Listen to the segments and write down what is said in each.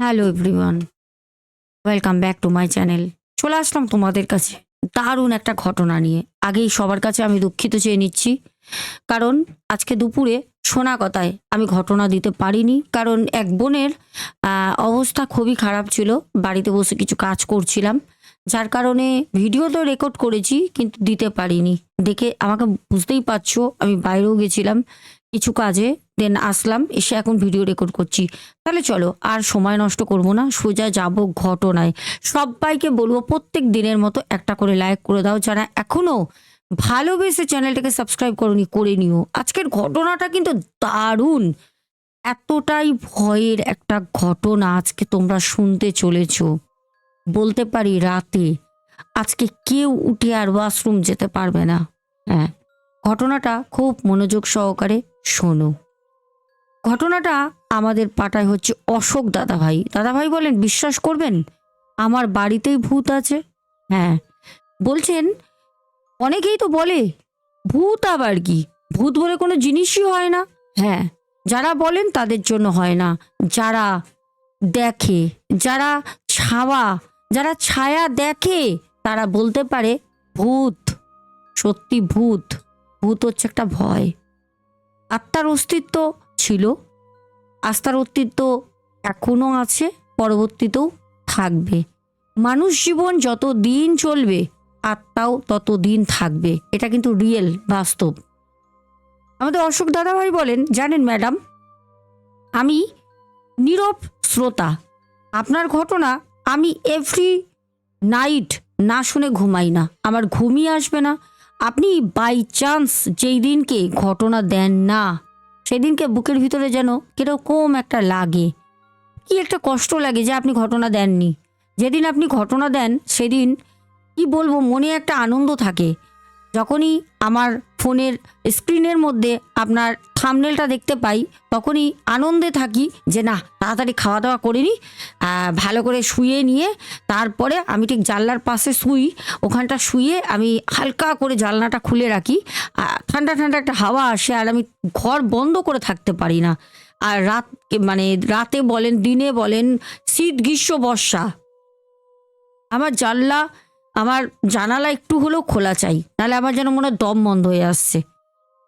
Hello everyone welcome back to my channel চলে আসলাম তোমাদের কাছে। দারুণ একটা ঘটনা নিয়ে। আগেই সবার কাছে আমি দুঃখিত চেয়ে নিচ্ছি। কারণ আজকে দুপুরে শোনা কথায় আমি ঘটনা দিতে পারিনি। কারণ এক বোনের অবস্থা খুবই খারাপ ছিল। বাড়িতে বসে কিছু কাজ করছিলাম। যার কারণে ভিডিও তো রেকর্ড করেছি, কিন্তু দিতে পারিনি। দেখে আমাকে বুঝতেই পারছ, আমি বাইরেও গেছিলাম। কিছু কাজে দেন আসলাম, এসে এখন ভিডিও রেকর্ড করছি। তাহলে চলো, আর সময় নষ্ট করব না, সোজা যাব ঘটনায়। সবাইকে বলব, প্রত্যেক দিনের মতো একটা করে লাইক করে দাও, যারা এখনও ভালোবেসে চ্যানেলটাকে সাবস্ক্রাইব করনি, করে নিও। আজকের ঘটনাটা কিন্তু দারুণ। এতটাই ভয়ের একটা ঘটনা আজকে তোমরা শুনতে চলেছ। বলতে পারি রাতে। আজকে কেউ উঠে আর ওয়াশরুম যেতে পারবে না। হ্যাঁ ঘটনাটা খুব মনোযোগ সহকারে শোনো। ঘটনাটা আমাদের পাটায় হচ্ছে অশোক দাদাভাই। দাদাভাই বলেন, বিশ্বাস করবেন? আমার বাড়িতেই ভূত আছে। হ্যাঁ। বলছেন, অনেকেই তো বলে, ভূত আবার কি? ভূত বলে কোনো জিনিসই হয় না। হ্যাঁ। যারা বলেন তাদের জন্য হয় না। যারা দেখে, যারা ছাওয়া, যারা ছায়া দেখে, তারা বলতে পারে ভূত। সত্যি ভূত। ভূত হচ্ছে একটা ভয়। আত্মার অস্তিত্ব ছিল। আস্থার অস্তিত্ব এখনও আছে, পরবর্তীতেও থাকবে। মানুষ জীবন যত দিন চলবে, আত্মাও তত দিন থাকবে। এটা কিন্তু রিয়েল বাস্তব। আমাদের অশোক দাদাভাই বলেন, জানেন ম্যাডাম, আমি নীরব শ্রোতা। আপনার ঘটনা আমি এভরি নাইট না শুনে ঘুমাই না। আমার ঘুমিয়ে আসবে না আপনি বাই চান্স যেই দিনকে ঘটনা দেন না, সেদিনকে বুকের ভিতরে যেন কীরকম একটা লাগে। কি একটা কষ্ট লাগে যে আপনি ঘটনা দেননি। যেদিন আপনি ঘটনা দেন, সেদিন কি বলব, মনে একটা আনন্দ থাকে। যখনই আমার ফোনের স্ক্রিনের মধ্যে আপনার থামনেলটা দেখতে পাই, তখনই আনন্দে থাকি যে না, তাড়াতাড়ি খাওয়া দাওয়া করে নিই ভালো করে শুয়ে নিয়ে তারপরে আমি ঠিক জানলার পাশে শুই, ওখানটা শুয়ে আমি হালকা করে জানলাটা খুলে রাখি ঠান্ডা ঠান্ডা একটা হাওয়া আসে আর আমি ঘর বন্ধ করে থাকতে পারি না। আর রাত মানে রাতে বলেন, দিনে বলেন, শীত, গ্রীষ্ম, বর্ষা। আমার জানলা আমার জানালা একটু হলেও খোলা চাই, নাহলে আমার যেন মনে দম বন্ধ হয়ে আসছে।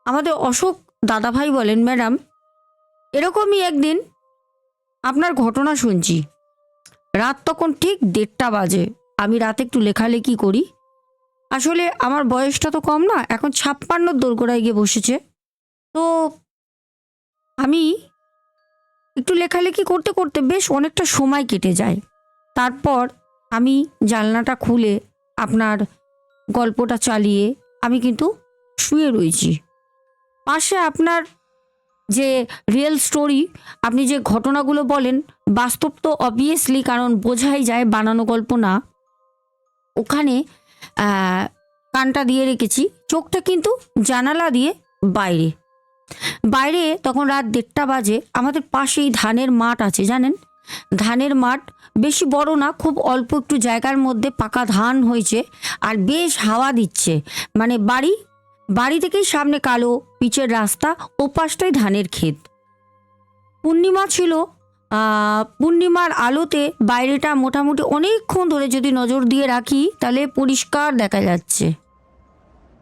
আমাদের অশোক দাদাভাই বলেন, ম্যাডাম, এরকমই একদিন আপনার ঘটনা শুনছি। রাত তখন ঠিক দেড়টা বাজে। আমি রাতে একটু লেখালেখি করি। আসলে আমার বয়সটা তো কম না, এখন ছাপ্পান্ন দোরগোড়ায় গিয়ে বসেছে। তো আমি একটু লেখালেখি করতে করতে বেশ অনেকটা সময় কেটে যায়। তারপর আমি জানলাটা খুলে আপনার গল্পটা চালিয়ে আমি কিন্তু শুয়ে রয়েছি। পাশে আপনার যে রিয়েল স্টোরি আপনি যে ঘটনাগুলো বলেন, বাস্তব তো অবভিয়াসলি কারণ বোঝাই যায়, বানানো গল্প না। ওখানে কানটা দিয়ে রেখেছি, চোখটা কিন্তু জানালা দিয়ে বাইরে। বাইরে তখন রাত দেড়টা বাজে, আমাদের পাশেই ধানের মাঠ আছে, জানেন? ধানের মাঠ বেশি বড় না, খুব অল্প একটু জায়গার মধ্যে পাকা ধান হয়েছে আর বেশ হাওয়া দিচ্ছে। মানে বাড়ি বাড়ি থেকেই সামনে কালো পিচের রাস্তা ও পাশটাই ধানের ক্ষেত। পূর্ণিমা ছিল পূর্ণিমার আলোতে বাইরেটা মোটামুটি অনেকক্ষণ ধরে যদি নজর দিয়ে রাখি, তাহলে পরিষ্কার দেখা যাচ্ছে।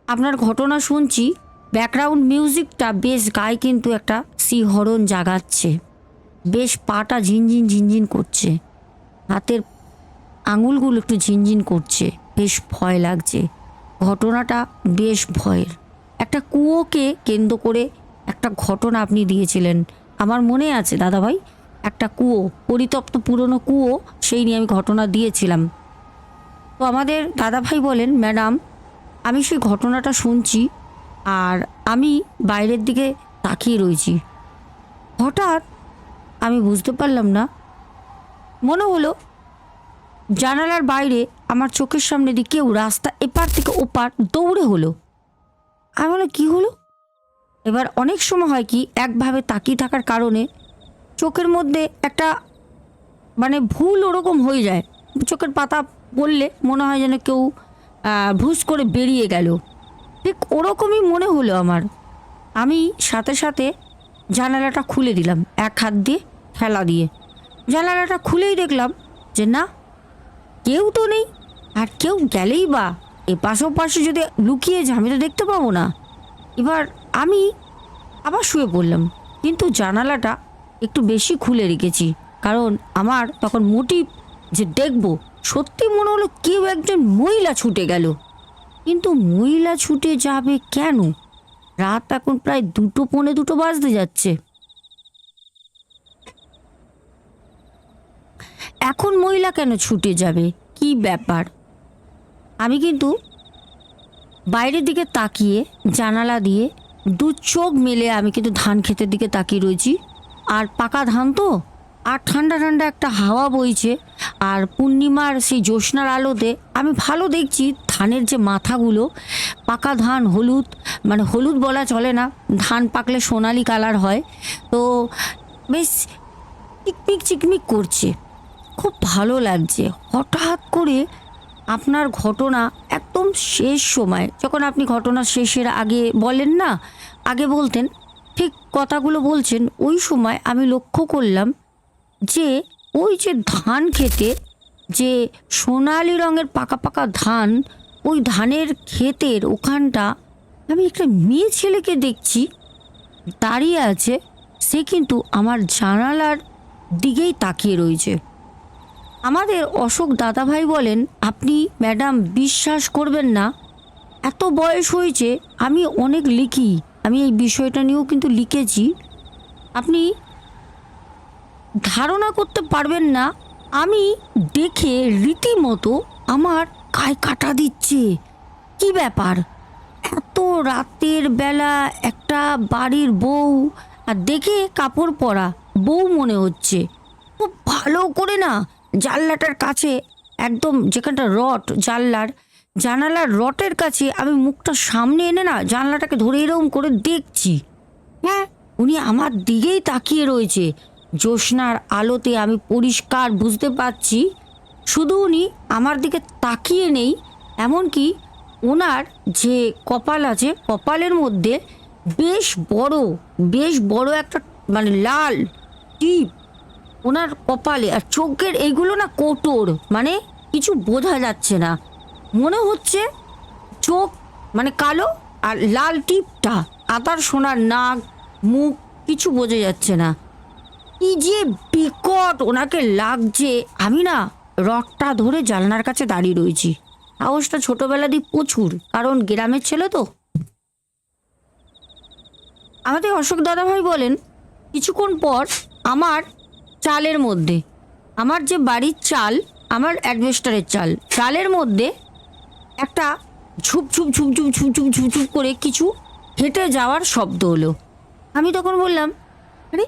আপনার ঘটনা শুনছি, ব্যাকগ্রাউন্ড মিউজিকটা বেশ গায়ে কিন্তু একটা শিহরণ জাগাচ্ছে। বেশ পাটা ঝিনঝিন ঝিনঝিন করছে। হাতের আঙুলগুলো একটু ঝিনঝিন করছে। বেশ ভয় লাগছে। ঘটনাটা বেশ ভয়ের। একটা কুয়োকে কেন্দ্র করে একটা ঘটনা আপনি দিয়েছিলেন। আমার মনে আছে, দাদাভাই, একটা কুয়ো, পরিতপ্ত পুরনো কুয়ো, সেই নিয়ে আমি ঘটনা দিয়েছিলাম। তো আমাদের দাদাভাই বলেন, ম্যাডাম, আমি সেই ঘটনাটা শুনছি আর আমি বাইরের দিকে তাকিয়ে রয়েছি। হঠাৎ আমি বুঝতে পারলাম না মনে হলো জানালার বাইরে আমার চোখের সামনে দিয়ে কেউ রাস্তা এপার থেকে ওপার দৌড়ে হলো। আমি বলে কী হলো? এবার অনেক সময় হয় কি, একভাবে তাকিয়ে থাকার কারণে চোখের মধ্যে একটা মানে ভুল ওরকম হয়ে যায়। চোখের পাতা পড়লে মনে হয় যেন কেউ ভুস করে বেরিয়ে গেল। ঠিক ওরকমই মনে হলো আমার। আমি সাথে সাথে জানালাটা খুলে দিলাম, এক হাত দিয়ে, ঠেলা দিয়ে। জানালাটা খুলেই দেখলাম যে না, কেউ তো নেই আর কেউ গেলেই বা। এ পাশে পাশে যদি লুকিয়ে যায় আমি তো দেখতে পাবো না। এবার আমি আবার শুয়ে পড়লাম, কিন্তু জানালাটা একটু বেশি খুলে রেখেছি, কারণ আমার তখন মোটিভ যে দেখব, সত্যি মনে হলো কেউ একজন মহিলা ছুটে গেল। কিন্তু মহিলা ছুটে যাবে কেন? রাত এখন প্রায় দুটো, পৌনে দুটো বাজতে যাচ্ছে। এখন মহিলা কেন ছুটে যাবে? কি ব্যাপার? আমি কিন্তু বাইরের দিকে তাকিয়ে, জানালা দিয়ে দু চোখ মেলে আমি কিন্তু ধান ক্ষেতের দিকে তাকিয়ে রয়েছি। আর পাকা ধান তো? আর ঠান্ডা ঠান্ডা একটা হাওয়া বইছে। আর পূর্ণিমার সেই জ্যোৎস্নার আলোতে আমি ভালো দেখছি ধানের যে মাথাগুলো। পাকা ধান, হলুদ মানে হলুদ বলা চলে না, ধান পাকলে সোনালি কালার হয়। তো বেশ চিকমিক চিকমিক করছে। খুব ভালো লাগছে। হঠাৎ করে আপনার ঘটনা একদম শেষ সময়। যখন আপনি ঘটনা শেষের আগে বলেন না, আগে বলতেন, ঠিক কথাগুলো বলছেন, ওই সময় আমি লক্ষ্য করলাম যে, ওই যে ধান খেতে, যে সোনালি রঙের পাকা পাকা ধান, ওই ধানের ক্ষেতের ওখানটা আমি একটা মেয়ে ছেলেকে দেখছি, দাঁড়িয়ে আছে, সে কিন্তু আমার জানালার দিকেই তাকিয়ে রয়েছে। আমাদের অশোক দাদাভাই বলেন, আপনি ম্যাডাম বিশ্বাস করবেন না। এত বয়স হয়েছে, আমি অনেক লিখি। আমি এই বিষয়টা নিয়েও কিন্তু লিখেছি। আপনি ধারণা করতে পারবেন না। আমি দেখে রীতিমতো আমার গায়ে কাটা দিচ্ছে। কি ব্যাপার? এত রাতের বেলা একটা বাড়ির বউ আর দেখে কাপড় পরা। বউ মনে হচ্ছে। খুব ভালো করে না জানলাটার কাছে, একদম যেখানটা রট, জানলার, জানালার রটের কাছে আমি মুখটা সামনে এনে না জানলাটাকে ধরে এরকম করে দেখছি। হ্যাঁ উনি আমার দিকেই তাকিয়ে রয়েছে। জ্যোৎস্নার আলোতে আমি পরিষ্কার বুঝতে পারছি, শুধু উনি আমার দিকে তাকিয়ে নেই, এমনকি ওনার যে কপাল আছে, কপালের মধ্যে বেশ বড় বেশ বড় একটা মানে লাল, টিপ ওনার কপালে আর চোখের এইগুলো না কোটর মানে কিছু বোঝা যাচ্ছে না। মনে হচ্ছে চোখ মানে কালো আর লাল টিপটা, আতার সোনার নাক, মুখ, কিছু বোঝা যাচ্ছে না। কি যে বিকট ওনাকে লাগছে, আমি না রডটা ধরে জানলার কাছে দাঁড়িয়ে রয়েছি। সাহসটা ছোটবেলা দিয়ে প্রচুর, কারণ গ্রামের ছেলে তো। আমাদের অশোক দাদাভাই বলেন, কিছুক্ষণ পর আমার চালের মধ্যে। আমার যে বাড়ির চাল, আমার অ্যাডভেস্টারের চাল, চালের মধ্যে একটা ঝুপ ঝুপ ঝুপ ঝুপ ঝুপ ঝুপ ঝুপ ঝুপ করে কিছু হেঁটে যাওয়ার শব্দ হলো। আমি তখন বললাম, আরে,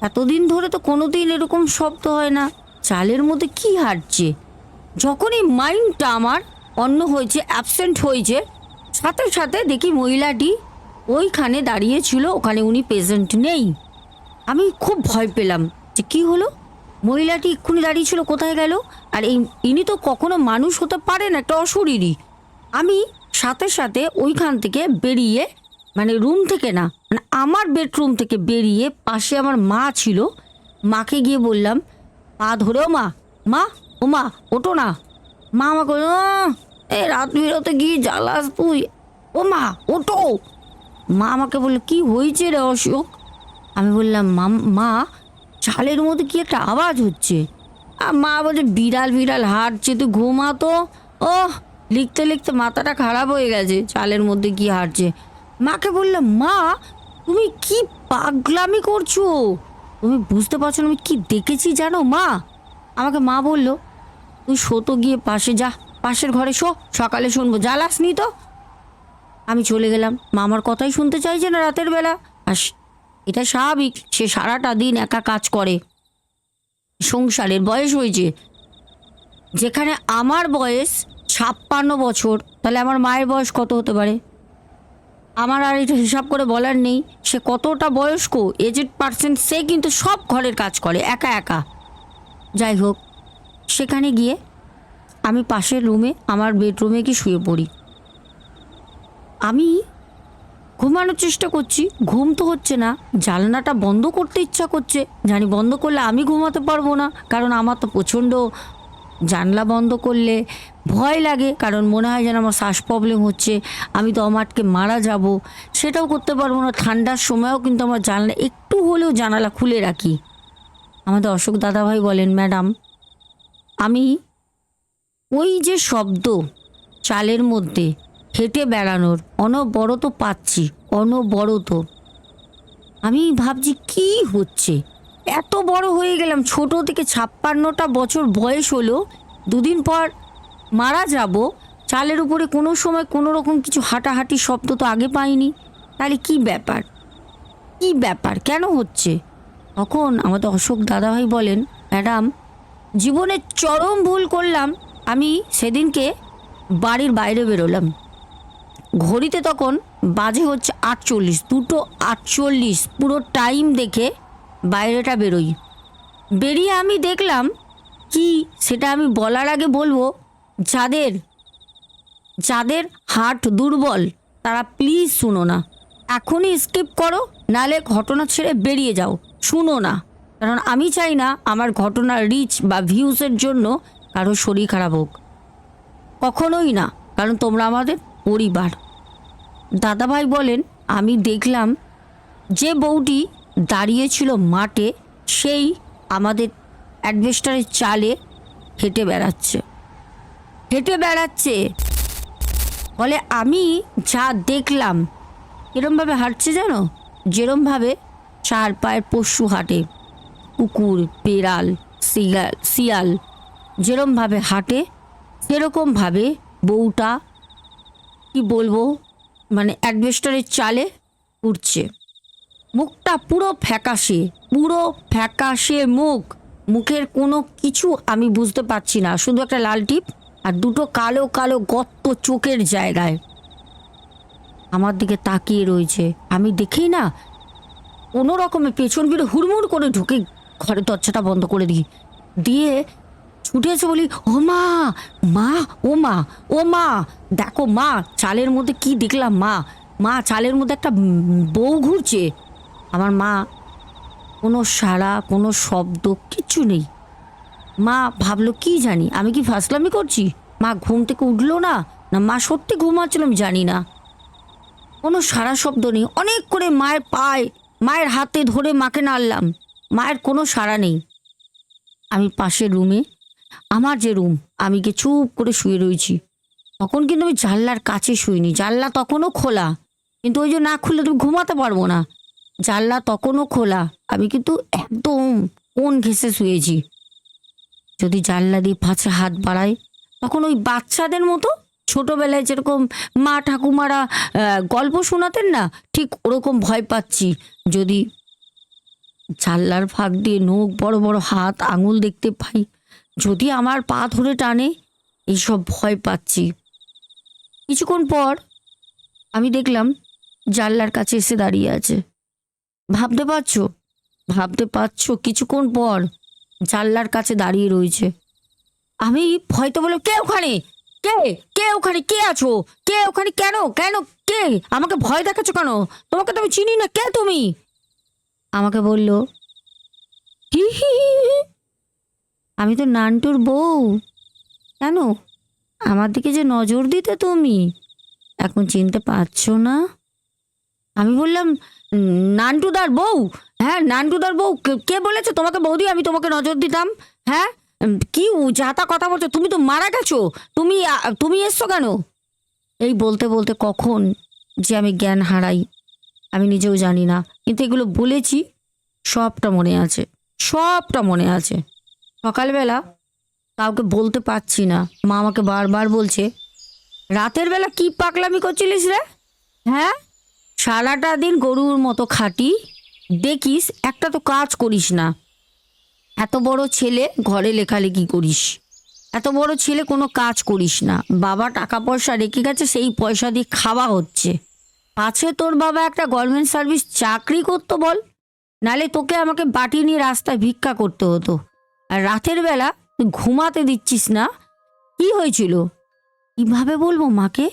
এতদিন ধরে তো কোনোদিন এরকম শব্দ হয় না। চালের মধ্যে কি হাঁটছে? যখনই মাইন্ডটা আমার অন্য হয়েছে অ্যাবসেন্ট হয়েছে, সাথে সাথে দেখি মহিলাটি ওইখানে দাঁড়িয়েছিল ওখানে উনি প্রেজেন্ট নেই। আমি খুব ভয় পেলাম যে কি হলো? মহিলাটি এক্ষুনি দাঁড়িয়ে ছিল কোথায় গেল? আর এই ইনি তো কখনো মানুষ হতে পারেন একটা অশরীরই আমি সাথে সাথে ওইখান থেকে বেরিয়ে মানে রুম থেকে না মানে আমার বেডরুম থেকে বেরিয়ে পাশে আমার মা ছিল। মাকে গিয়ে বললাম পা ধরেও মা মা ও মা ওটো না। মা আমাকে "আহ, রাত বেরোতে গিয়ে জ্বালাস তুই। ও মা ওটো মা আমাকে বলল কি হয়েছে রে অশোক? আমি বললাম, "মাম- মা, চালের মধ্যে কি একটা আওয়াজ হচ্ছে? আর মা বলছে, বিড়াল বিড়াল হাঁটছে, তুই ঘুমাতো ও লিখতে লিখতে মাথাটা খারাপ হয়ে গেছে, চালের মধ্যে কি হাঁটছে। মাকে বললাম, মা, তুমি কি পাগলামি করছ? তুমি বুঝতে পারছ না, আমি কি দেখেছি জানো, মা? আমাকে মা বলল, তুই শোতো গিয়ে পাশে যা, পাশের ঘরে শো, সকালে শুনব জ্বালাস নি তো? আমি চলে গেলাম। মা আমার কথাই শুনতে চাইছে না রাতের বেলা। আর স- এটা স্বাভাবিক, সে সারাটা দিন একা কাজ করে। সংসারের বয়স হয়েছে। যেখানে আমার বয়স ছাপ্পান্ন বছর, তাহলে আমার মায়ের বয়স কত হতে পারে? আমার আর এটা হিসাব করে বলার নেই, সে কতটা বয়স্ক এজেড পার্সেন্ট সে কিন্তু সব ঘরের কাজ করে, একা একা। যাই হোক, সেখানে গিয়ে আমি পাশের রুমে আমার বেডরুমে কি শুয়ে পড়ি। আমি ঘুমানোর চেষ্টা করছি, ঘুম তো হচ্ছে না, জানলাটা বন্ধ করতে ইচ্ছা করছে, জানি বন্ধ করলে আমি ঘুমাতে পারব না, কারণ আমার তো প্রচণ্ড জানলা বন্ধ করলে ভয় লাগে, কারণ মনে হয় যেন আমার শ্বাস প্রবলেম হচ্ছে, আমি তো আমাটকে মারা যাব, সেটাও করতে পারব না, ঠান্ডার সময়ও কিন্তু আমার জানলা, একটু হলেও জানালা খুলে রাখি। আমাদের অশোক দাদাভাই বলেন, ম্যাডাম, আমি ওই যে শব্দ, চালের মধ্যে হেঁটে বেড়ানোর। অনবরত পাচ্ছি অনবরত আমি ভাবছি, কি হচ্ছে? এত বড় হয়ে গেলাম, ছোট থেকে ছাপ্পান্নটা বছর বয়স হলো, দুদিন পর মারা যাব। চালের উপরে কোনো সময় কোনো রকম কিছু হাঁটাহাঁটি শব্দ তো আগে পাইনি। তাহলে কি ব্যাপার? কি ব্যাপার? কেন হচ্ছে? তখন আমাদের অশোক দাদাভাই বলেন, ম্যাডাম, জীবনে চরম ভুল করলাম। আমি সেদিনকে বাড়ির বাইরে বেরোলাম। ঘড়িতে তখন বাজে হচ্ছে আটচল্লিশ, দুটো আটচল্লিশ, পুরো টাইম দেখে বাইরেটা বেরোই। বেরিয়ে আমি দেখলাম, কি সেটা আমি বলার আগে বলব, যাদের যাদের হার্ট দুর্বল, তারা প্লিজ শুনো না। এখনই স্কিপ করো, নালে ঘটনা ছেড়ে বেরিয়ে যাও। শুনো না। কারণ আমি চাই না আমার ঘটনা রিচ বা ভিউসের জন্য কারও শরীর খারাপ হোক। কখনোই না, কারণ তোমরা আমাদের পরিবার। দাদাভাই বলেন, আমি দেখলাম যে বউটি দাঁড়িয়েছিল মাঠে, সেই আমাদের অ্যাডভেস্টারের চালে হেঁটে বেড়াচ্ছে। হেঁটে বেড়াচ্ছে। বলে, আমি যা দেখলাম এরমভাবে হাঁটছে জানো? যেরমভাবে চার পায়ের পশু হাঁটে, কুকুর বেড়াল শিয়াল শিয়াল, যেরমভাবে হাঁটে, সেরকমভাবে বউটা, কি বলব মানে অ্যাডভেস্টারের চালে উঠছে। মুখটা পুরো ফ্যাকাশে পুরো ফ্যাকাশে মুখ। মুখের কোনো কিছু আমি বুঝতে পারছি না, শুধু একটা লাল টিপ আর দুটো কালো কালো গর্ত চোখের জায়গায়। আমার দিকে তাকিয়ে রয়েছে। আমি দেখেই না, কোনো রকমে পেছন ফিরে হুড়মুড় করে ঢুকে ঘরের দরজাটা বন্ধ করে দিই। দিয়ে ছুটে এসে বলি, ও মা মা, ও মা ও মা, দেখো মা, চালের মধ্যে কি দেখলাম মা মা, চালের মধ্যে একটা বউ ঘুরছে। আমার মা, কোনো সাড়া, কোনো শব্দ, কিচ্ছু নেই। মা ভাবলো, কি জানি, আমি কি ফাসলামি করছি? মা ঘুম থেকে উঠল না? না মা সত্যি ঘুমাচ্ছিল আমি জানি না। কোনো সারা শব্দ নেই। অনেক করে মায়ের পায়ে, মায়ের হাতে ধরে মাকে নাড়লাম। মায়ের কোনো সাড়া নেই। আমি পাশের রুমে আমার যে রুম, আমি গিয়ে চুপ করে শুয়ে রয়েছি। তখন কিন্তু আমি জানলার কাছে শুইনি। জানলা তখনও খোলা। কিন্তু ওই যে না খুললে তুমি ঘুমাতে পারব না। জানলা তখনও খোলা। আমি কিন্তু একদম কোন ঘেসে শুয়েছি। যদি জানলা দিয়ে পাশে হাত বাড়াই তখন ওই বাচ্চাদের মতো ছোটবেলায় যেরকম মা ঠাকুমারা গল্প শোনাতেন না, ঠিক ওরকম ভয় পাচ্ছি। যদি জানলার ফাঁক দিয়ে নখ বড় বড় হাত আঙুল দেখতে পাই যদি আমার পা ধরে টানে, এইসব ভয় পাচ্ছি। কিছুক্ষণ পর আমি দেখলাম জানলার কাছে এসে দাঁড়িয়ে আছে। ভাবতে পারছ? ভাবতে পারছ কিছুক্ষণ পর জানলার কাছে দাঁড়িয়ে রয়েছে। আমি ভয়তো বলে কে ওখানে? কে? কে ওখানে? কে আছো? কে ওখানে? কেন? কেন? কে? আমাকে ভয় দেখাচ্ছ কেন? তোমাকে তো আমি চিনি না। কে তুমি? আমাকে বলল হি হি হি। আমি তো নান্টুর বউ। কেন? আমার দিকে যে নজর দিতে তুমি এখন চিনতে পারছ না? আমি বললাম "উম, নান্টুদার বউ? হ্যাঁ নান্টুদার বউ। কে- বলেছে তোমাকে বৌদি? আমি তোমাকে নজর দিতাম। হ্যাঁ? কি উ- যা তা কথা বলছো? তুমি তো মারা গেছো। তুমি তুমি এসছো কেন? এই বলতে বলতে কখন যে আমি জ্ঞান হারাই আমি নিজেও জানি না। কিন্তু এগুলো বলেছি সবটা মনে আছে সবটা মনে আছে। সকালবেলা কাউকে বলতে পারছি না। মা আমাকে বারবার বলছে, রাতের বেলা কি পাকলামি করছিলিস রে? হ্যাঁ সারাটা দিন গরুর মতো খাটি। দেখিস, একটা তো কাজ করিস না। এত বড় ছেলে, ঘরে লেখালেখি করিস। এত বড় ছেলে, কোনো কাজ করিস না। বাবা টাকা পয়সা রেখে গেছে, সেই পয়সা দিয়ে খাওয়া হচ্ছে। পাছে তোর বাবা একটা গভর্নমেন্ট সার্ভিস, চাকরি করতো বল। নালে তোকে আমাকে বাটি নিয়ে রাস্তায় ভিক্ষা করতে হতো। আর রাতের বেলা ঘুমাতে দিচ্ছিস না? কি হয়েছিল? কীভাবে বলব মাকে?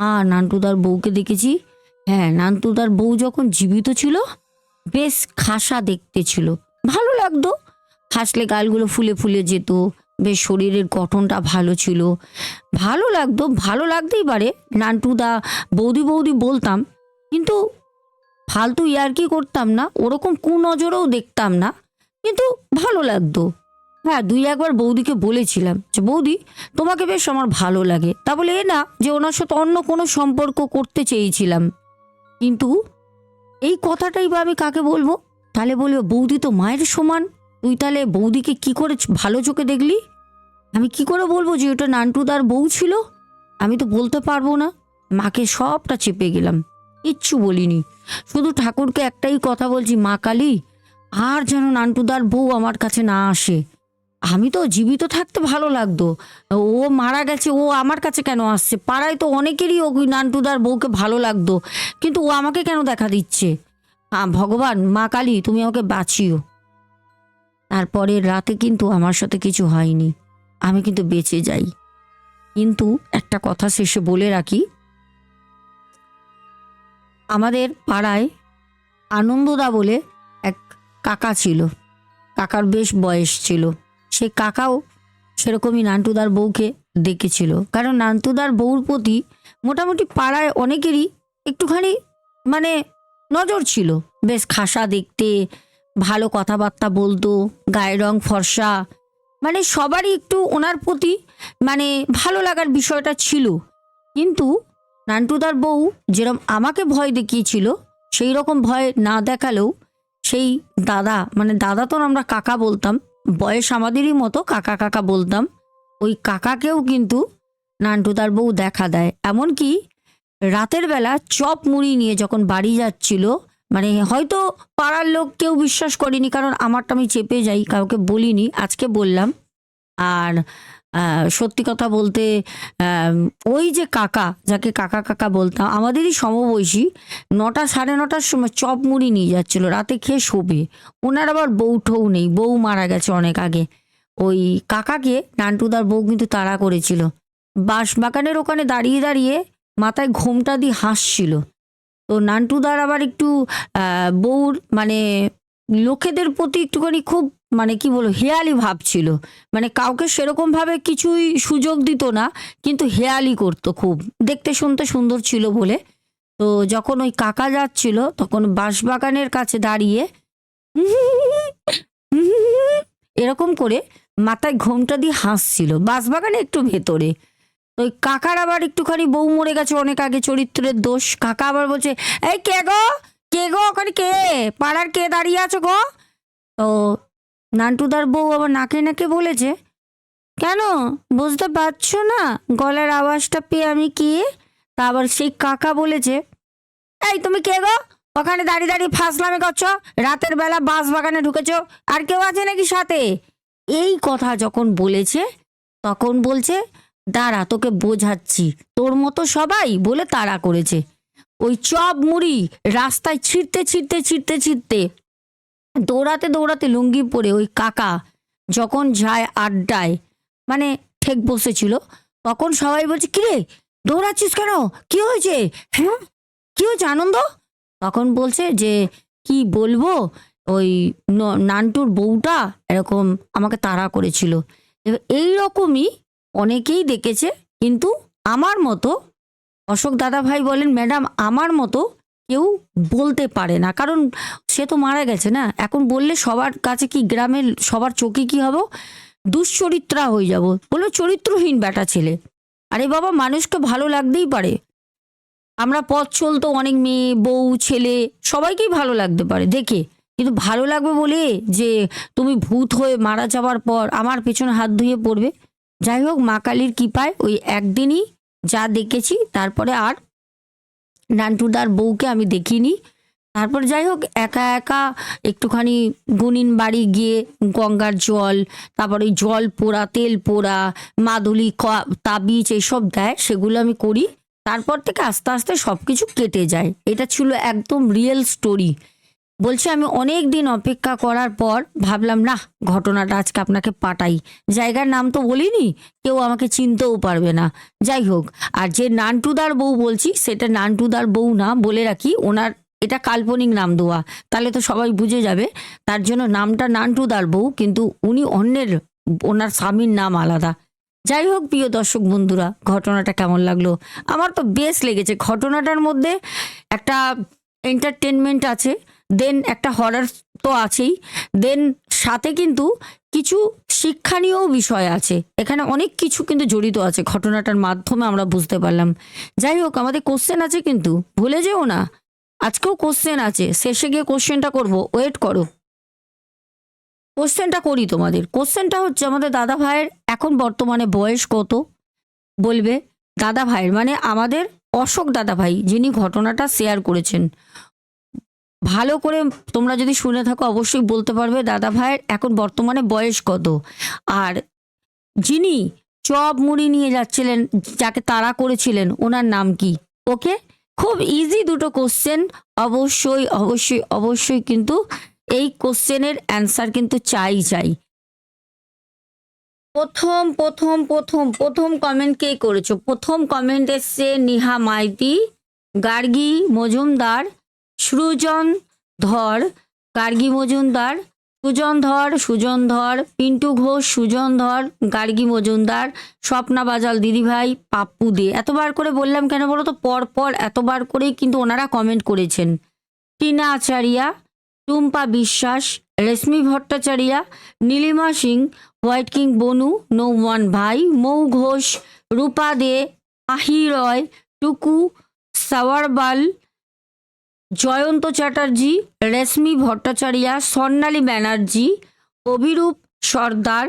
আ নান্টুদার বউকে দেখেছি। হ্যাঁ নান্টুদার বউ যখন জীবিত ছিল, বেশ খাসা দেখতে ছিল। ভালো লাগতো। হাসলে গালগুলো ফুলে ফুলে যেত, বেশ শরীরের গঠনটা ভালো ছিল। ভালো লাগতো, ভালো লাগতেই পারে। নান্টুদা বৌদি বৌদি বলতাম, কিন্তু ফালতু ইয়ার্কি করতাম না, ওরকম কুনজরেও দেখতাম না। কিন্তু ভালো লাগতো। হ্যাঁ দুই একবার বৌদিকে বলেছিলাম যে, বৌদি, তোমাকে বেশ আমার ভালো লাগে। তা বলে, এ না, যে ওনার সাথে অন্য কোনো সম্পর্ক করতে চেয়েছিলাম। কিন্তু এই কথাটাই বা আমি কাকে বলব? তাহলে বলবে, বৌদি তো মায়ের সমান। তুই তাহলে বৌদিকে কি করে ভালো চোখে দেখলি? আমি কি করে বলব যে, ওটা নান্টুদার বউ ছিল? আমি তো বলতে পারব না। মাকে সবটা চেপে গেলাম। কিচ্ছু বলিনি। শুধু ঠাকুরকে একটাই কথা বলছি, মা কালী, আর যেন নান্টুদার বউ আমার কাছে না আসে। আমি তো জীবিত থাকতে ভালো লাগতো। ও মারা গেছে, ও আমার কাছে কেন আসছে? পাড়ায় তো অনেকেরই ওই নান্টুদার বউকে ভালো লাগতো, কিন্তু ও আমাকে কেন দেখা দিচ্ছে? ভগবান, মা কালী, তুমি ওকে বাঁচিও। তারপরের রাতে কিন্তু আমার সাথে কিছু হয়নি। আমি কিন্তু বেঁচে যাই। কিন্তু একটা কথা শেষে বলে রাখি। আমাদের পাড়ায় আনন্দদা বলে এক কাকা ছিল। কাকার বেশ বয়স ছিল। সে কাকাও সেরকমই নান্টুদার বউকে দেখেছিল কারণ নান্টুদার বউর প্রতি মোটামুটি পাড়ায় অনেকেরই একটুখানি মানে নজর ছিল। বেশ খাসা দেখতে, ভালো কথাবার্তা বলতো, গায়ের রং ফর্সা মানে সবারই একটু ওনার প্রতি মানে ভালো লাগার বিষয়টা ছিল। কিন্তু নান্টুদার বউ যেরকম আমাকে ভয় দেখিয়েছিল, সেই রকম ভয় না দেখালেও সেই দাদা মানে দাদা তো আমরা কাকা বলতাম বয়স আমাদেরই মতো কাকা কাকা বলতাম। ওই কাকাকেও কিন্তু নান্টু তার বউ দেখা দেয়। এমনকি রাতের বেলা চপ মুড়ি নিয়ে যখন বাড়ি যাচ্ছিল মানে হয়তো পাড়ার লোক কেউ বিশ্বাস করেনি, কারণ আমারটা আমি চেপে যাই, কাউকে বলিনি, আজকে বললাম। আর সত্যি কথা বলতে ওই যে কাকা, যাকে কাকা কাকা বলতাম, আমাদেরই সমবয়সী, নটা সাড়ে নটার সময় চপ মুড়ি নিয়ে যাচ্ছিল, রাতে খেয়ে শোবে। ওনার আবার বউ ঠৌ নেই, বউ মারা গেছে অনেক আগে। ওই কাকাকে নান্টুদার বউ কিন্তু তাড়া করেছিল। বাঁশ বাগানের ওখানে দাঁড়িয়ে দাঁড়িয়ে মাথায় ঘোমটা দিয়ে হাসছিল। তো নান্টুদার আবার একটু বউর মানে লোকেদের প্রতি একটুখানি খুব মানে কি বলব, হেয়ালি ভাব ছিল। মানে কাউকে সেরকম ভাবে কিছুই সুযোগ দিত না, কিন্তু হেয়ালি করতো খুব। দেখতে শুনতে সুন্দর ছিল বলে। তো যখন ওই কাকা যাচ্ছিল, তখন বাঁশবাগানের কাছে দাঁড়িয়ে এরকম করে মাথায় ঘোমটা দিয়ে হাসছিল, বাঁশবাগানে একটু ভেতরে। ওই কাকার আবার একটুখানি বউ মরে গেছে অনেক আগে, চরিত্রের দোষ। কাকা আবার বলছে, এই কে গো? কে গো? ওখানে কে? পাড়ার কে দাঁড়িয়ে আছো গো? তো নান্টুদার বউ আবার নাকে নাকে বলেছে? কেন? বুঝতে পারছ না? গলার আওয়াজটা পেয়ে আমি কি? তা আবার সেই কাকা বলেছে। এই, তুমি কে গো? ওখানে দাঁড়িয়ে দাঁড়িয়ে ফাঁসলামে করছ? রাতের বেলা বাঁশ বাগানে ঢুকেছো? আর কেউ আছে নাকি সাথে? এই কথা যখন বলেছে, তখন বলছে, দাঁড়া, তোকে বোঝাচ্ছি। তোর মতো সবাই বলে তাড়া করেছে। ওই চপ মুড়ি রাস্তায় ছিঁড়তে ছিঁড়তে ছিঁড়তে ছিঁড়তে দৌড়াতে দৌড়াতে লুঙ্গি পরে ওই কাকা যখন যায় আড্ডায় মানে ঠেক বসেছিল, তখন সবাই বলছে, কিরে, দৌড়াচ্ছিস কেন? কি হয়েছে? হ্যাঁ কি হয়েছে, আনন্দ? তখন বলছে যে, কি বলব? ওই নান্টুর বউটা এরকম আমাকে তাড়া করেছিল। এবার এইরকমই অনেকেই দেখেছে, কিন্তু আমার মতো অশোক দাদা ভাই বলেন, ম্যাডাম, আমার মতো কেউ বলতে পারে না। কারণ সে তো মারা গেছে না। এখন বললে সবার কাছে কি, গ্রামের সবার চোখে কি হব? দুশ্চরিত্রা হয়ে যাব। বলল, চরিত্রহীন বেটা ছেলে। আরে বাবা মানুষকে ভালো লাগতেই পারে। আমরা পথ চলতো অনেক মেয়ে, বউ, ছেলে, সবাইকেই ভালো লাগতে পারে, দেখে। কিন্তু ভালো লাগবে বলে যে তুমি ভূত হয়ে মারা যাওয়ার পর আমার পেছনে হাত ধুয়ে পড়বে? যাই হোক, মা কালীর কৃপায় ওই একদিনই যা দেখেছি, তারপরে আর নান্টুদার বউকে আমি দেখিনি। তারপর যাই হোক একা একা একটুখানি গুনিন বাড়ি গিয়ে গঙ্গার জল, তারপরে ওই জল পোড়া, তেল পোড়া, মাদুলি তাবিজ এইসব দেয়, সেগুলো আমি করি। তারপর থেকে আস্তে আস্তে সব কিছু কেটে যায়। এটা ছিল একদম রিয়েল স্টোরি বলছে, আমি অনেক দিন অপেক্ষা করার পর ভাবলাম না ঘটনাটা আজকে আপনাকে পাঠাই। জায়গার নাম তো বলিনি, কেউ আমাকে চিনতেও পারবে না। যাই হোক, আর যে নান্টুদার বউ বলছি, সেটা নান্টুদার বউ না বলে রাখি, ওনার, এটা কাল্পনিক নাম দেওয়া। তাহলে তো সবাই বুঝে যাবে, তার জন্য নামটা নান্টুদার বউ, কিন্তু উনি অন্যের, ওনার স্বামীর নাম আলাদা। যাই হোক, প্রিয় দর্শক বন্ধুরা, ঘটনাটা কেমন লাগল? আমার তো বেশ লেগেছে। ঘটনাটার মধ্যে একটা এন্টারটেনমেন্ট আছে দেন একটা হরার তো আছেই। দেন সাথে কিন্তু কিছু শিক্ষণীয় বিষয় আছে। এখানে অনেক কিছু কিন্তু জড়িত আছে। ঘটনাটার মাধ্যমে আমরা বুঝতে পারলাম। যাই হোক, আমাদের কোশ্চেন আছে কিন্তু। ভুলে যেও না। আজকেও কোশ্চেন আছে। শেষে গিয়ে কোশ্চেনটা করব। ওয়েট করো। কোশ্চেনটা করি তোমাদের। কোশ্চেনটা হচ্ছে আমাদের দাদা ভাইয়ের এখন বর্তমানে বয়স কত? বলবে, দাদা ভাইয়ের মানে আমাদের অশোক দাদা ভাই, যিনি ঘটনাটা শেয়ার করেছেন। ভালো করে তোমরা যদি শুনে থাকো, অবশ্যই বলতে পারবে, দাদা ভাইয়ের এখন বর্তমানে বয়স কত? আর যিনি চপ মুড়ি নিয়ে যাচ্ছিলেন, যাকে তারা করেছিলেন, ওনার নাম কি? ওকে? খুব ইজি দুটো কোশ্চেন অবশ্যই অবশ্যই অবশ্যই কিন্তু এই কোশ্চেনের অ্যান্সার কিন্তু চাই চাই। প্রথম প্রথম প্রথম প্রথম কমেন্ট কে করেছ? প্রথম কমেন্ট এসছে নিহা মাইতি, গার্গী মজুমদার সৃজন ধর, গার্গী মজুমদার, সুজন ধর সুজন ধর, পিন্টু ঘোষ, সুজন ধর, গার্গী মজুমদার, স্বপ্না বাজাল দিদিভাই, পাপ্পু দে। এতবার করে বললাম কেন বলো তো? পর পর এতবার করেই কিন্তু ওনারা কমেন্ট করেছেন। টিনা আচারিয়া, টুম্পা বিশ্বাস, রেশমি ভট্টাচারিয়া, নীলিমা সিং, হোয়াইট কিং বনু নৌওয়ান ভাই, মৌ ঘোষ, রূপা দে আহি রয়, টুকু, সাওয়ারবাল জয়ন্ত চ্যাটার্জি, রেশমি ভট্টাচার্যা, স্বর্ণালী ব্যানার্জি, অভিরূপ সর্দার,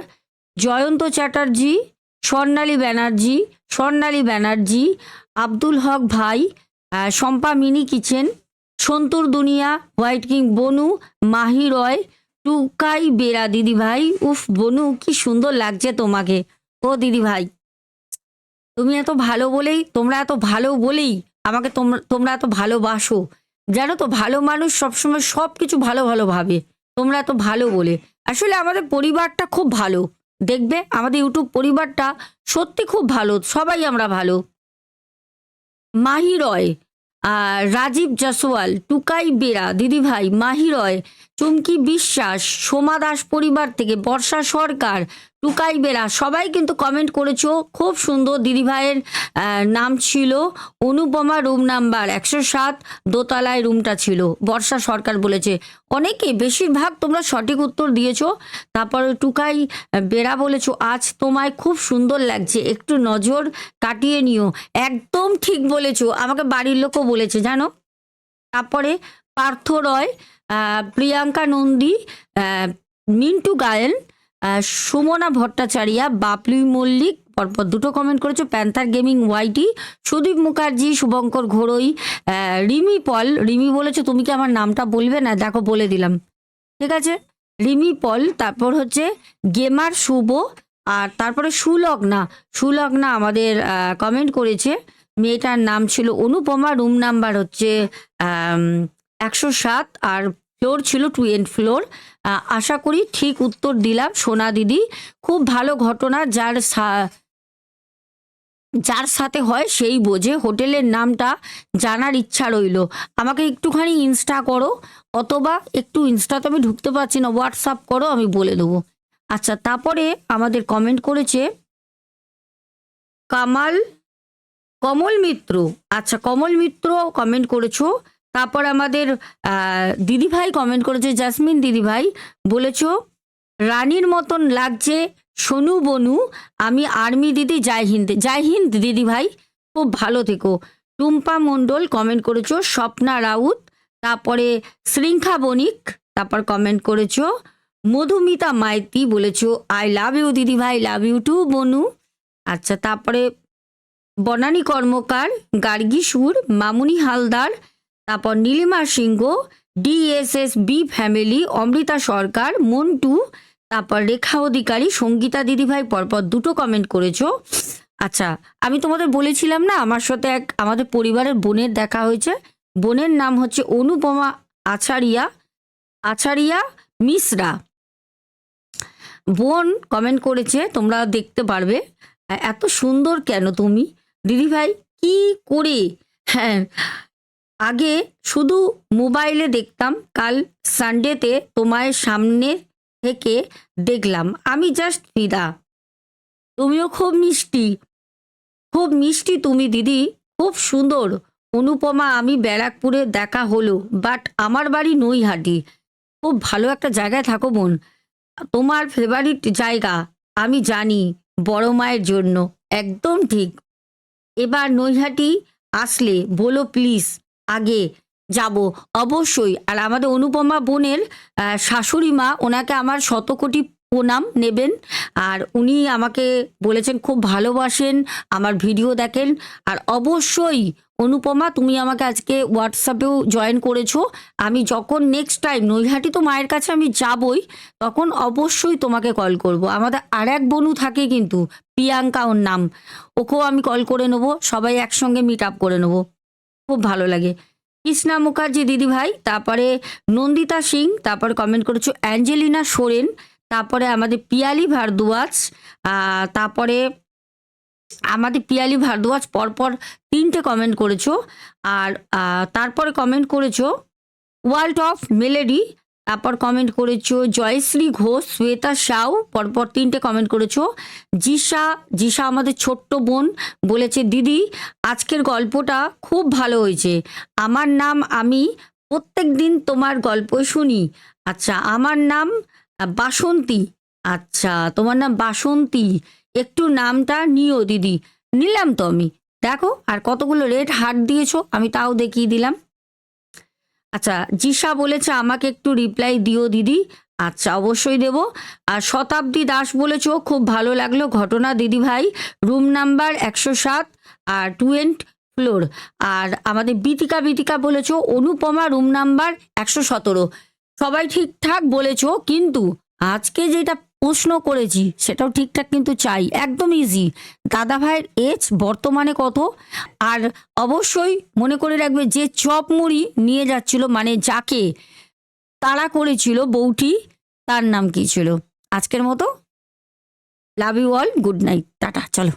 জয়ন্ত চ্যাটার্জি, স্বর্ণালী ব্যানার্জি স্বর্ণালী ব্যানার্জি, আব্দুল হক ভাই শম্পা মিনি কিচেন, সন্তুর দুনিয়া, হোয়াইট কিং বনু, মাহি রয়, টুকাই বেরা দিদি ভাই, উফ বনু কি সুন্দর লাগছে তোমাকে। ও দিদি ভাই, তুমি এত ভালো বলেই, তোমরা এত ভালো বলেই আমাকে তোমরা তোমরা এত ভালোবাসো। জানো তো, ভালো মানুষ সবসময় সব কিছু ভালো ভালো ভাবে। তোমরা এত ভালো বলে। আসলে আমাদের পরিবারটা খুব ভালো। দেখবে, আমাদের ইউটিউব পরিবারটা সত্যি খুব ভালো, সবাই আমরা ভালো। মাহি রয় আর রাজীব জাসওয়াল, টুকাই বেরা, দিদিভাই, মাহি রয় চুমকি বিশ্বাস, সোমা দাস পরিবার থেকে, বর্ষা সরকার, টুকাই বেরা সবাই কিন্তু কমেন্ট করেছ। খুব সুন্দর দিদিভাইয়ের নাম ছিল। অনুপমা রুম নাম্বার একশো সাত, দোতলায় রুমটা ছিল। বর্ষা সরকার বলেছে, অনেকে বেশিরভাগ তোমরা সঠিক উত্তর দিয়েছ। তারপর টুকাই বেরা বলেছ, আজ তোমায় খুব সুন্দর লাগছে। একটু নজর কাটিয়ে নিও। একদম ঠিক বলেছ। আমাকে বাড়ির লোকও বলেছে, জানো? তারপরে পার্থ রয় প্রিয়াঙ্কা নন্দী মিন্টু গায়েন সুমনা ভট্টাচারিয়া, বাপলি মল্লিক, পরপর দুটো কমেন্ট করেছ, panther gaming YT, Sudip Mukherjee, Shubhankar ঘোড়ই Rimi Paul, Rimi বলেছ, তুমি কি আমার নামটা বলবে? না, দেখো, বলে দিলাম। ঠিক আছে? রিমি পল, তারপর হচ্ছে গেমার শুভ, আর তারপরে সুলগ্না। সুলগ্না আমাদের কমেন্ট করেছে, মেয়েটার নাম ছিল অনুপমা রুম নাম্বার হচ্ছে একশো সাত, আর ফ্লোর ছিল টু এন্ড ফ্লোর আশা করি ঠিক উত্তর দিলাম সোনা দিদি। খুব ভালো ঘটনা, যার যার সাথে হয় সেই বোঝে। হোটেলের নামটা জানার ইচ্ছা রইল। আমাকে একটুখানি ইনস্টা করো, অথবা একটু ইনস্টাতে আমি ঢুকতে পারছি না হোয়াটসঅ্যাপ করো, আমি বলে দেবো। আচ্ছা তারপরে আমাদের কমেন্ট করেছে কামাল, কমল মিত্র। আচ্ছা কমল মিত্র কমেন্ট করেছ। তারপর আমাদের দিদিভাই কমেন্ট করেছে, জাসমিন দিদিভাই, বলেছ, রানীর মতন লাগছে সোনু বনু, আমি আর্মি দিদি জয় হিন্দ জয় হিন্দ দিদি ভাই খুব ভালো থেকো। টুম্পা মণ্ডল কমেন্ট করেছ, স্বপ্না রাউত, তারপরে শৃঙ্খা বণিক, তারপর কমেন্ট করেছ, মধুমিতা মাইতি বলেছ আই লাভ ইউ দিদি ভাই লাভ ইউ টু বনু। আচ্ছা তারপরে বনানী কর্মকার, গার্গী সুর, মামুনি হালদার তারপর Nilima Singha DSS B family Amrita Sarkar, Montu, তারপর রেখা অধিকারী, সঙ্গীতা দিদিভাই পরপর দুটো কমেন্ট করেছ। আচ্ছা আমি তোমাদের বলেছিলাম না, আমার সাথে এক আমাদের পরিবারের বোনের দেখা হয়েছে। বোনের নাম হচ্ছে অনুপমা আচারিয়া আচারিয়া মিশ্রা। বোন কমেন্ট করেছে, তোমরা দেখতে পারবে, এত সুন্দর কেন তুমি? দিদিভাই, কি করে? হ্যাঁ আগে শুধু মোবাইলে দেখতাম, কাল সানডেতে তোমার সামনে থেকে দেখলাম। আমি জাস্ট ফিদা তুমিও খুব মিষ্টি। খুব মিষ্টি তুমি দিদি। খুব সুন্দর। অনুপমা, আমি ব্যারাকপুরে দেখা হলো বাট আমার বাড়ি নৈহাটি। খুব ভালো একটা জায়গায় থাকো বোন। তোমার ফেভারিট জায়গা, আমি জানি, বড় মায়ের জন্য। একদম ঠিক। এবার নৈহাটি আসলে, বলো প্লিজ আগে যাব, অবশ্যই। আর আমাদের অনুপমা বোনের শাশুড়ি মা, ওনাকে আমার শত কোটি প্রণাম নেবেন। আর উনি আমাকে বলেছেন খুব ভালোবাসেন, আমার ভিডিও দেখেন। আর অবশ্যই, অনুপমা, তুমি আমাকে আজকে হোয়াটসঅ্যাপেও জয়েন করেছ। আমি যখন নেক্সট টাইম নৈহাটি তো মায়ের কাছে আমি যাবই, তখন অবশ্যই তোমাকে কল করব। আমাদের আর এক বনু থাকে কিন্তু, প্রিয়াঙ্কা ওর নাম। ওকেও আমি কল করে নেব, সবাই একসঙ্গে মিট আপ করে নেব। খুব ভালো লাগে। কৃষ্ণা মুখার্জি দিদি ভাই, তারপরে নন্দিতা সিং, তারপর কমেন্ট করেছ অ্যাঞ্জেলিনা সোরেন, তারপরে আমাদের পিয়ালি ভারদুয়াজ তারপরে আমাদের পিয়ালি ভারদুয়াজ পরপর তিনটে কমেন্ট করেছ। আর তারপরে কমেন্ট করেছ ওয়ার্ল্ড অফ মেলেডি তারপর কমেন্ট করেছ, জয়শ্রী ঘোষ, শ্বেতা সাউ, পরপর তিনটে কমেন্ট করেছ। জিসা জিসা আমাদের ছোট্ট বোন, বলেছে, দিদি, আজকের গল্পটা খুব ভালো হয়েছে। আমার নাম আমি প্রত্যেক দিন তোমার গল্প শুনি। আচ্ছা আমার নাম বাসন্তী। আচ্ছা তোমার নাম বাসন্তী। একটু নামটা নিও, দিদি। নিলাম তো আমি। দেখো, আর কতগুলো রেড হার্ট দিয়েছ, আমি তাও দেখিয়ে দিলাম। আচ্ছা জিসা বলেছে আমাকে একটু রিপ্লাই দিও দিদি। আচ্ছা অবশ্যই দেব। আর শতাব্দী দাস বলেছ খুব ভালো লাগল ঘটনা দিদি ভাই। রুম নাম্বার একশো সাত আর টুয়েন্ট ফ্লোর। আর আমাদের বিতিকা বিতিকা বলেছ অনুপমা রুম নাম্বার একশো সতেরো। সবাই ঠিকঠাক বলেছ, কিন্তু আজকে যেটা প্রশ্ন করেছি, সেটাও ঠিকঠাক কিন্তু চাই। একদম ইজি দাদা ভাইয়ের এজ বর্তমানে কত? আর অবশ্যই মনে করে রাখবে যে চপ মুড়ি নিয়ে যাচ্ছিল মানে যাকে তারা করেছিল বউটি তার নাম কি ছিল? আজকের মতো। Love you all good night tata, চলো।